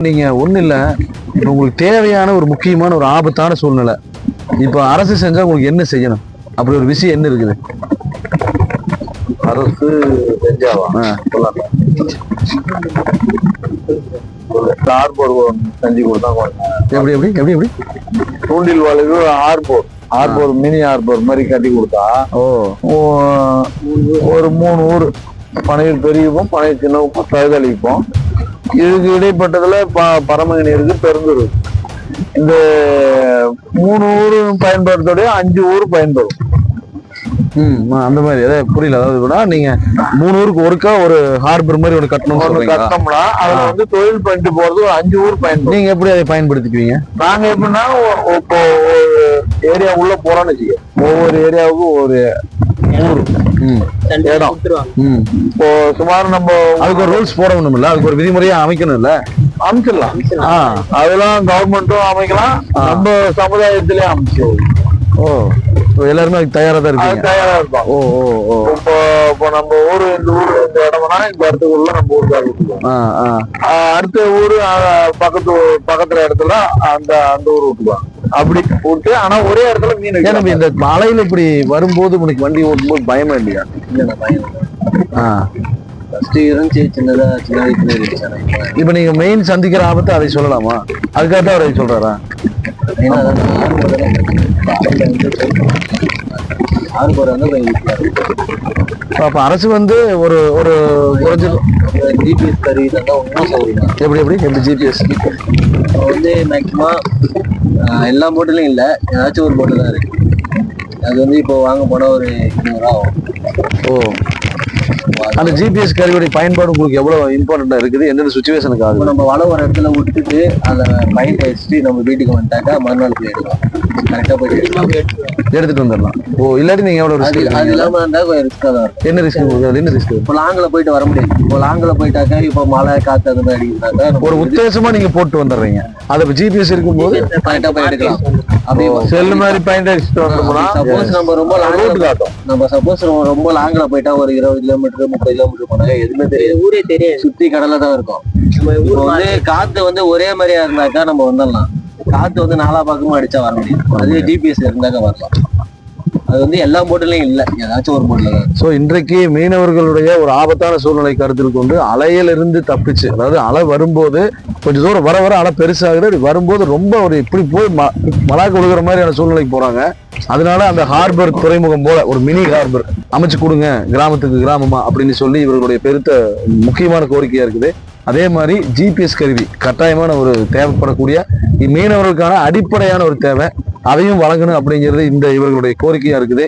நீங்க ஒண்ணு இல்ல இப்ப உங்களுக்கு தேவையான ஒரு முக்கியமான ஒரு ஆபத்தான சூழ்நிலை. இப்ப அரசு செஞ்சா உங்களுக்கு என்ன செய்யணும்? அப்படி ஒரு விஷயம் என்ன இருக்குது? அரசு செஞ்சாவா? ஆ. ஆர்போர் செஞ்சு கொடுத்தா எப்படி எப்படி எப்படி எப்படி? தூண்டில் வளைவு ஆர்போர் ஆர்போர் மினி ஆர்போர் மாதிரி கட்டி கொடுத்தா ஓ. ஒரு மூணு ஊர். பனையூர் பெரியப்போம் பனையூர் சின்னப்போம் தழுதளிப்போம் இதுக்கு இடைப்பட்டதுல ப பரமகிணி இருக்கு பெருந்தூர். இந்த மூணு ஊர் பயன்படுத்தோடைய அஞ்சு ஊர் பயன்படும். ம் அந்த மாதிரி. அதாவது புரியல. அதாவது நீங்க மூணு ஊருக்கு ஒருக்கா ஒரு ஹார்பர் மாதிரி ஒன்று ஒண்ணு சொல்றீங்களா? கட்டோம்னா அதுல வந்து தொழில் பண்ணிட்டு போறது ஒரு அஞ்சு ஊர் பயன்படும். நீங்க எப்படி அதை பயன்படுத்திக்குவீங்க? நாங்க எப்படின்னா இப்போ ஏரியா உள்ள போறோம்னு வச்சுக்க ஒவ்வொரு ஏரியாவுக்கும் ஒரு இடம். ம். இப்போ சுமார் நம்ம அதுக்கு ஒரு ரூல்ஸ் போடணும் இல்ல அதுக்கு ஒரு விதிமுறையா அமைக்கணும் இல்ல அமைச்சிடலாம். ஆ. அதெல்லாம் கவர்மெண்ட்டும் அமைக்கலாம். நம்ம சமுதாயத்திலே அமைச்சிடும் ஓ. எல்லாருமே அதுக்கு தயாரா தான் அது இருக்கீங்க தயாரா இருப்பாங்க. ஓ ஓ ஓ. இப்போ இப்போ நம்ம ஊரு இந்த ஊரு இந்த இடம்னா இந்த இடத்துக்குள்ள நம்ம ஊருக்காக அடுத்த ஊரு பக்கத்து பக்கத்துல இடத்துல அந்த அந்த ஊர் விட்டுருவாங்க. அப்படி விட்டு ஆனா ஒரே இடத்துல மீன் வைக்கலாம். இந்த மலையில இப்படி வரும்போது உனக்கு வண்டி ஓட்டும்போது பயமா இல்லையா? ஆ. ஃபர்ஸ்ட் இருந்துச்சு சின்னதா சின்ன வயசுல இருந்துச்சு இப்ப நீங்க மெயின் சந்திக்கிற ஆபத்து அதை சொல்லலாமா? அதுக்காக தான் அவர் சொல்றாரா? ஆறு போர் வந்து அப்ப அரசு வந்து ஒரு ஒரு குறைஞ்ச ஜிபிஎஸ் கருவி தான் ஒன்றும் சௌகரியம் எப்படி எப்படி எப்படி ஜிபிஎஸ் வந்து மேக்ஸிமம் எல்லா போட்டிலும் இல்லை. ஏதாச்சும் ஒரு போட்டு தான் இருக்கு. அது வந்து இப்போ வாங்க போனால் ஒரு இருநூறு ரூபா ஆகும். ஓ. அந்த ஜிபிஎஸ் கருவியுடைய பயன்பாடு உங்களுக்கு எவ்வளவு இம்பார்ட்டண்டா இருக்குது? எந்தெந்த சுச்சுவேஷனுக்கு ஆகுது? நம்ம வலை ஒரு இடத்துல விட்டுட்டு அதை பயன் வச்சுட்டு நம்ம வீட்டுக்கு வந்துட்டாக்கா மறுநாள் போய் எடுக்கலாம். கரெக்டாக போய் எடுத்துட்டு வந்துடலாம். ஓ இல்லாட்டி நீங்க எவ்வளவு ரிஸ்க் அது இல்லாமல் இருந்தால் ரிஸ்க்காக தான் இருக்கும். என்ன ரிஸ்க் என்ன ரிஸ்க் இப்போ லாங்கில் போயிட்டு வர முடியாது. இப்போ லாங்கில் போயிட்டாக்கா இப்போ மழை காற்று அது மாதிரி ஒரு உத்தேசமா நீங்க போட்டு வந்துடுறீங்க. அது ஜிபிஎஸ் இருக்கும்போது கரெக்டாக போய் எடுக்கலாம். அப்படி செல்லு மாதிரி பாயிண்ட் அடிச்சுட்டு வந்தோம்னா சப்போஸ் நம்ம ரொம்ப லாங்கில் காட்டும். நம்ம சப்போஸ் ரொம்ப லாங்கில் போயிட்டா ஒரு இருபது கிலோமீட்டர் முப்பது கிலோமீட்டர் போனாங்க எதுவுமே தெரியாது. ஊரே தெரியாது. சுத்தி கடலை தான் இருக்கும். இப்போ வந்து காத்து வந்து ஒரே மாதிரியா இருந்தாக்கா நம்ம வந்துடலாம். காத்து வந்து நாலா பக்கமும் அடிச்சா வர முடியும். அதே ஜிபிஎஸ் இருந்தாக்கா வரலாம். அது வந்து எல்லா போட்டுலையும் இல்லை. ஏதாச்சும் ஒரு போட்டில் தான். ஸோ இன்றைக்கு மீனவர்களுடைய ஒரு ஆபத்தான சூழ்நிலை கருத்தில் கொண்டு அலையிலிருந்து தப்பிச்சு அதாவது அலை வரும்போது கொஞ்சம் தூரம் வர வர அலை பெருசாகுது. அப்படி வரும்போது ரொம்ப ஒரு இப்படி போய் ம- மலாக்கு விழுகிற மாதிரியான சூழ்நிலைக்கு போகிறாங்க அதனால அந்த ஹார்பர் துறைமுகம் போல ஒரு மினி ஹார்பர் அமைச்சு கொடுங்க கிராமத்துக்கு கிராமமா அப்படின்னு சொல்லி இவர்களுடைய பெருத்த முக்கியமான கோரிக்கையா இருக்குது. அதே மாதிரி ஜிபிஎஸ் கருவி கட்டாயமான ஒரு தேவைப்படக்கூடிய மீனவர்களுக்கான அடிப்படையான ஒரு தேவை. அதையும் வழங்கணும் அப்படிங்கிறது இந்த இவர்களுடைய கோரிக்கையாக இருக்குது.